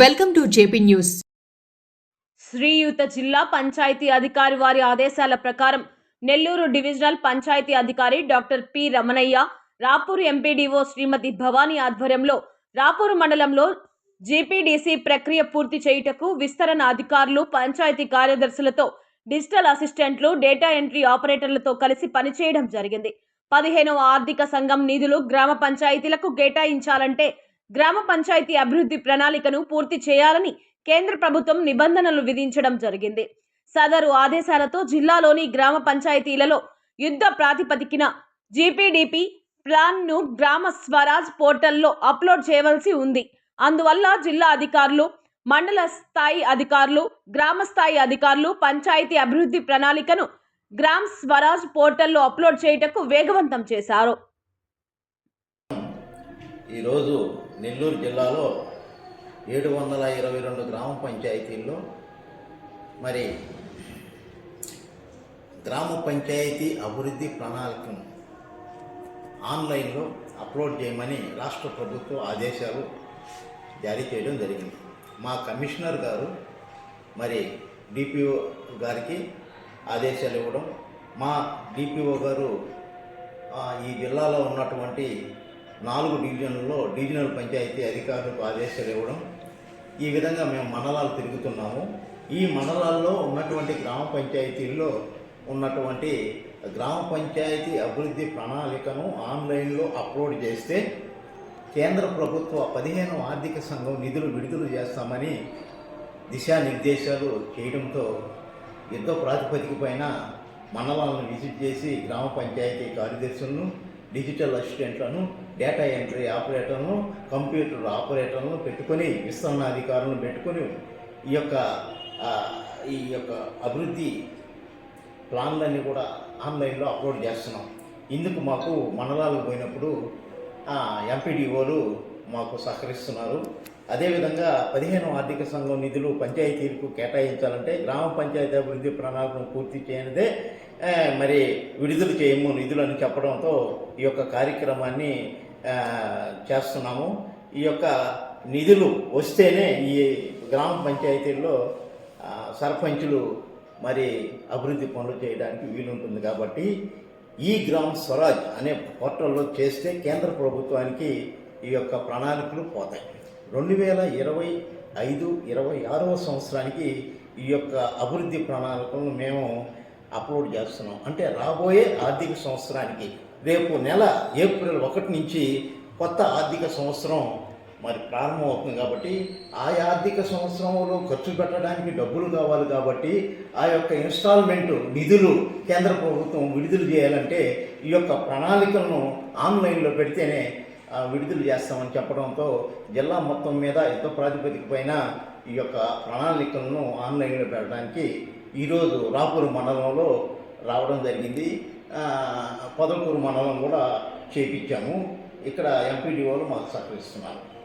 Welcome to JP news. Sriyuta జిల్లా పంచాయతీ అధికారి వారి ఆదేశాల ప్రకారం నెల్లూరు డివిజనల్ పంచాయతీ అధికారి doctor P Ramanaiah Rapur MPDO Srimati Bhavani ఆధ్వర్యంలో రాపూర్ మండలంలో జీపీడీసీ ప్రక్రియ పూర్తి చేయుటకు విస్తరణ అధికారులు పంచాయతీ కార్యదర్శులతో డిజిటల్ అసిస్టెంట్లు డేటా ఎంట్రీ ఆపరేటర్లతో కలిసి పనిచేయడం జరిగింది. పదిహేనవ ఆర్థిక సంఘం నిధులు గ్రామ పంచాయతీలకు కేటాయించాలంటే గ్రామ పంచాయతీ అభివృద్ధి ప్రణాళికను పూర్తి చేయాలని కేంద్ర ప్రభుత్వం నిబంధనలు విధించడం జరిగింది. సదరు ఆదేశాలతో జిల్లాలోని గ్రామ పంచాయతీలలో యుద్ధ ప్రాతిపదికన జీపీడీపీ ప్లాన్ను గ్రామ స్వరాజ్ పోర్టల్లో అప్లోడ్ చేయవలసి ఉంది. అందువల్ల జిల్లా అధికారులు మండల స్థాయి అధికారులు గ్రామ స్థాయి అధికారులు పంచాయతీ అభివృద్ధి ప్రణాళికను గ్రామ్ స్వరాజ్ పోర్టల్లో అప్లోడ్ చేయుటకు వేగవంతం చేశారు. ఈరోజు నెల్లూరు జిల్లాలో ఏడు వందల ఇరవై రెండు గ్రామ పంచాయతీల్లో మరి గ్రామ పంచాయతీ అభివృద్ధి ప్రణాళికను ఆన్లైన్లో అప్లోడ్ చేయమని రాష్ట్ర ప్రభుత్వ ఆదేశాలు జారీ చేయడం జరిగింది. మా కమిషనర్ గారు మరి డిపిఓ గారికి ఆదేశాలు ఇవ్వడం మా డిపిఓ గారు ఈ జిల్లాలో ఉన్నటువంటి నాలుగు డివిజన్లలో డివిజనల్ పంచాయతీ అధికారులకు ఆదేశాలు ఇవ్వడం ఈ విధంగా మేము మండలాలు తిరుగుతున్నాము. ఈ మండలాల్లో ఉన్నటువంటి గ్రామ పంచాయతీల్లో ఉన్నటువంటి గ్రామ పంచాయతీ అభివృద్ధి ప్రణాళికను ఆన్లైన్లో అప్లోడ్ చేస్తే కేంద్ర ప్రభుత్వ పదిహేను ఆర్థిక సంఘం నిధులు విడుదల చేస్తామని దిశానిర్దేశాలు చేయడంతో యుద్ధ ప్రాతిపదిక పైన మండలాలను విజిట్ చేసి గ్రామ పంచాయతీ కార్యదర్శులను డిజిటల్ అసిస్టెంట్లను డేటా ఎంట్రీ ఆపరేటర్లను కంప్యూటర్ ఆపరేటర్లను పెట్టుకొని విస్తరణ అధికారులను పెట్టుకొని ఈ యొక్క ఈ యొక్క అభివృద్ధి ప్లాన్లన్నీ కూడా ఆన్లైన్లో అప్లోడ్ చేస్తున్నాం. ఇందుకు మాకు మండలాలకు పోయినప్పుడు ఎంపీడీఓలు మాకు సహకరిస్తున్నారు. అదేవిధంగా పదిహేను ఆర్థిక సంఘం నిధులు పంచాయతీలకు కేటాయించాలంటే గ్రామ పంచాయతీ అభివృద్ధి ప్రణాళికను పూర్తి చేయనిదే మరి విడుదల చేయము నిధులు అని చెప్పడంతో ఈ యొక్క కార్యక్రమాన్ని చేస్తున్నాము. ఈ యొక్క నిధులు వస్తేనే ఈ గ్రామ పంచాయతీల్లో సర్పంచులు మరి అభివృద్ధి పనులు చేయడానికి వీలుంటుంది కాబట్టి ఈ గ్రామ్ స్వరాజ్ అనే పోర్టల్లో చేస్తే కేంద్ర ప్రభుత్వానికి ఈ యొక్క ప్రణాళికలు పోతాయి. రెండు వేల ఇరవై ఐదు ఇరవై ఆరవ సంవత్సరానికి ఈ యొక్క అభివృద్ధి ప్రణాళికలను మేము అప్లోడ్ చేస్తున్నాం. అంటే రాబోయే ఆర్థిక సంవత్సరానికి రేపు నెల ఏప్రిల్ ఒకటి నుంచి కొత్త ఆర్థిక సంవత్సరం మరి ప్రారంభమవుతుంది కాబట్టి ఆ ఆర్థిక సంవత్సరంలో ఖర్చు పెట్టడానికి డబ్బులు కావాలి కాబట్టి ఆ యొక్క ఇన్స్టాల్మెంట్ నిధులు కేంద్ర ప్రభుత్వం విడుదల చేయాలంటే ఈ యొక్క ప్రణాళికలను ఆన్లైన్లో పెడితేనే విడుదల చేస్తామని చెప్పడంతో జిల్లా మొత్తం మీద యుద్ధ ప్రాతిపదిక పైన ఈ యొక్క ప్రణాళికలను ఆన్లైన్లో పెట్టడానికి ఈరోజు రాపూరు మండలంలో రావడం జరిగింది. ఆ, మండలం కూడా చేపించాము. ఇక్కడ ఎంపీడీఓలు మాకు సహకరిస్తున్నారు.